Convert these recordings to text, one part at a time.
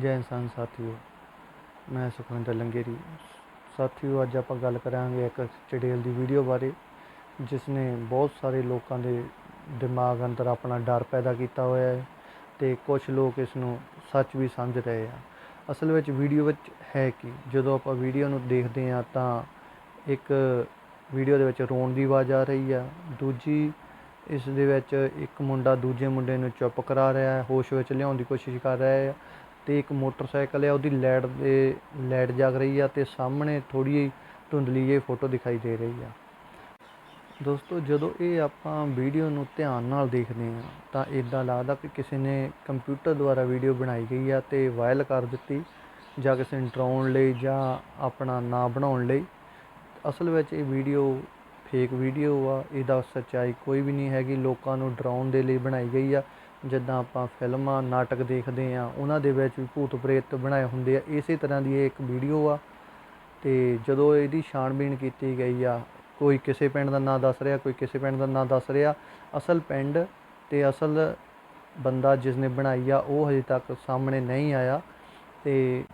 ਜੈ ਇਨਸਾਨ ਸਾਥੀਓ, ਮੈਂ ਸੁਖਵਿੰਦਰ ਲੰਗੇਰੀ। ਸਾਥੀਓ, ਅੱਜ ਆਪਾਂ ਗੱਲ ਕਰਾਂਗੇ ਇੱਕ ਚੜੇਲ ਦੀ ਵੀਡੀਓ ਬਾਰੇ, ਜਿਸ ਨੇ ਬਹੁਤ ਸਾਰੇ ਲੋਕਾਂ ਦੇ ਦਿਮਾਗ ਅੰਦਰ ਆਪਣਾ ਡਰ ਪੈਦਾ ਕੀਤਾ ਹੋਇਆ ਹੈ ਤੇ ਕੁਝ ਲੋਕ ਇਸ ਨੂੰ ਸੱਚ ਵੀ ਸਮਝ ਰਹੇ ਆ। ਅਸਲ ਵਿੱਚ ਵੀਡੀਓ ਵਿੱਚ ਹੈ ਕਿ, ਜਦੋਂ ਆਪਾਂ ਵੀਡੀਓ ਨੂੰ ਦੇਖਦੇ ਆ ਤਾਂ ਇੱਕ ਵੀਡੀਓ ਦੇ ਵਿੱਚ ਰੋਣ ਦੀ ਆਵਾਜ਼ ਆ ਰਹੀ ਆ, ਦੂਜੀ ਇਸ ਦੇ ਵਿੱਚ ਇੱਕ ਮੁੰਡਾ ਦੂਜੇ ਮੁੰਡੇ ਨੂੰ ਚੁੱਪ ਕਰਾ ਰਿਹਾ ਹੈ, ਹੋਸ਼ ਵਿੱਚ ਲਿਆਉਣ ਦੀ ਕੋਸ਼ਿਸ਼ ਕਰ ਰਿਹਾ ਹੈ ਤੇ ਇੱਕ ਮੋਟਰਸਾਈਕਲ ਆ, ਉਹਦੀ ਲਾਈਟ ਦੇ ਲਾਈਟ ਜਗ ਰਹੀ ਆ ਤੇ ਸਾਹਮਣੇ ਥੋੜੀ ਜਿਹੀ ਧੁੰਦਲੀ ਜਿਹੀ ਫੋਟੋ ਦਿਖਾਈ ਦੇ ਰਹੀ ਆ। ਦੋਸਤੋ, ਜਦੋਂ ਇਹ ਆਪਾਂ ਵੀਡੀਓ ਨੂੰ ਧਿਆਨ ਨਾਲ ਦੇਖਦੇ ਆ, ਤਾਂ ਇਦਾਂ ਲੱਗਦਾ ਕਿ ਕਿਸੇ ਨੇ ਕੰਪਿਊਟਰ ਦੁਆਰਾ ਵੀਡੀਓ ਬਣਾਈ ਗਈ ਆ ਤੇ ਵਾਇਰਲ ਕਰ ਦਿੱਤੀ, ਜਾਂ ਕਿਸੇ ਨੂੰ ਡਰਾਉਣ ਲਈ ਜਾਂ ਆਪਣਾ ਨਾਂ ਬਣਾਉਣ ਲਈ। ਅਸਲ ਵਿੱਚ ਇਹ ਵੀਡੀਓ ਫੇਕ ਵੀਡੀਓ ਆ, ਇਹਦਾ ਸੱਚਾਈ ਕੋਈ ਵੀ ਨਹੀਂ ਹੈਗੀ, ਲੋਕਾਂ ਨੂੰ ਡਰਾਉਣ ਦੇ ਲਈ ਬਣਾਈ ਗਈ ਆ। ਜਿੱਦਾਂ ਆਪਾਂ ਫਿਲਮਾਂ, ਨਾਟਕ ਦੇਖਦੇ ਹਾਂ, ਉਹਨਾਂ ਦੇ ਵਿੱਚ ਵੀ ਭੂਤ ਪ੍ਰੇਤ ਬਣਾਏ ਹੁੰਦੇ ਆ। ਇਸੇ ਤਰ੍ਹਾਂ ਦੀ ਇਹ ਇੱਕ ਵੀਡੀਓ ਆ ਤੇ ਜਦੋਂ ਇਹਦੀ ਛਾਣਬੀਣ ਕੀਤੀ ਗਈ ਆ, ਕੋਈ ਕਿਸੇ ਪਿੰਡ ਦਾ ਨਾਂ ਦੱਸ ਰਿਹਾ, ਕੋਈ ਕਿਸੇ ਪਿੰਡ ਦਾ ਨਾਂ ਦੱਸ ਰਿਹਾ, ਅਸਲ ਪਿੰਡ ਤੇ ਅਸਲ ਬੰਦਾ ਜਿਸ ਨੇ ਬਣਾਈ ਆ, ਉਹ ਹਜੇ ਤੱਕ ਸਾਹਮਣੇ ਨਹੀਂ ਆਇਆ ਤੇ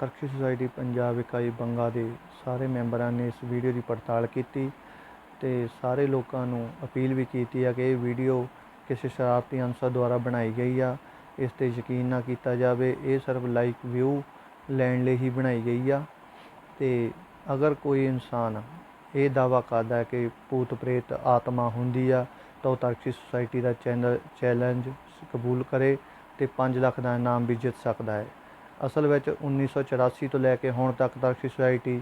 ਤਰਕਸ਼ੀ ਸੁਸਾਇਟੀ ਪੰਜਾਬ ਇਕਾਈ ਬੰਗਾ ਦੇ ਸਾਰੇ ਮੈਂਬਰਾਂ ਨੇ ਇਸ ਵੀਡੀਓ ਦੀ ਪੜਤਾਲ ਕੀਤੀ ਤੇ ਸਾਰੇ ਲੋਕਾਂ ਨੂੰ ਅਪੀਲ ਵੀ ਕੀਤੀ ਆ ਕਿ ਇਹ ਵੀਡੀਓ ਕਿਸੇ ਸ਼ਰਾਰਤੀ ਅਨਸਰ ਦੁਆਰਾ ਬਣਾਈ ਗਈ ਆ। ਇਸ ਤੇ ਯਕੀਨ ਨਾ ਕੀਤਾ ਜਾਵੇ, ਇਹ ਸਿਰਫ ਲਾਈਕ ਵਿਊ ਲੈਣ ਲਈ ਹੀ ਬਣਾਈ ਗਈ ਆ। ਤੇ ਅਗਰ ਕੋਈ ਇਨਸਾਨ ਇਹ ਦਾਵਾ ਕਰਦਾ ਹੈ ਕਿ ਭੂਤ ਪ੍ਰੇਤ ਆਤਮਾ ਹੁੰਦੀ ਆ, ਤਾਂ ਉਹ ਤਰਕਸ਼ੀ ਸੁਸਾਇਟੀ ਦਾ ਚੈਨਲ, ਚੈਲੰਜ ਕਬੂਲ ਕਰੇ ਤੇ 5 ਲੱਖ ਦਾ ਇਨਾਮ ਵੀ ਜਿੱਤ ਸਕਦਾ ਹੈ। ਅਸਲ ਵਿੱਚ 1984 ਤੋਂ ਲੈ ਕੇ ਹੁਣ ਤੱਕ ਤਰਕਸ਼ੀ ਸੁਸਾਇਟੀ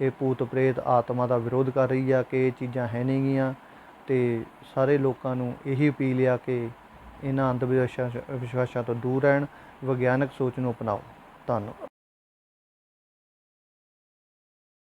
ਇਹ ਭੂਤ ਪ੍ਰੇਤ ਆਤਮਾ ਦਾ ਵਿਰੋਧ ਕਰ ਰਹੀ ਆ ਕਿ ਇਹ ਚੀਜ਼ਾਂ ਹੈ ਨਹੀਂਗੀਆਂ ਗੀਆਂ ਸਾਰੇ ਲੋਕਾਂ ਨੂੰ ਇਹੀ ਅਪੀਲ ਆ ਕਿ ਇਹਨਾਂ ਅੰਧ ਵਿਸ਼ਵਾਸਾਂ ਵਿਸ਼ਵਾਸਾਂ ਤੋਂ ਦੂਰ ਰਹਿਣ, ਵਿਗਿਆਨਕ ਸੋਚ ਨੂੰ ਅਪਣਾਓ। ਧੰਨਵਾਦ।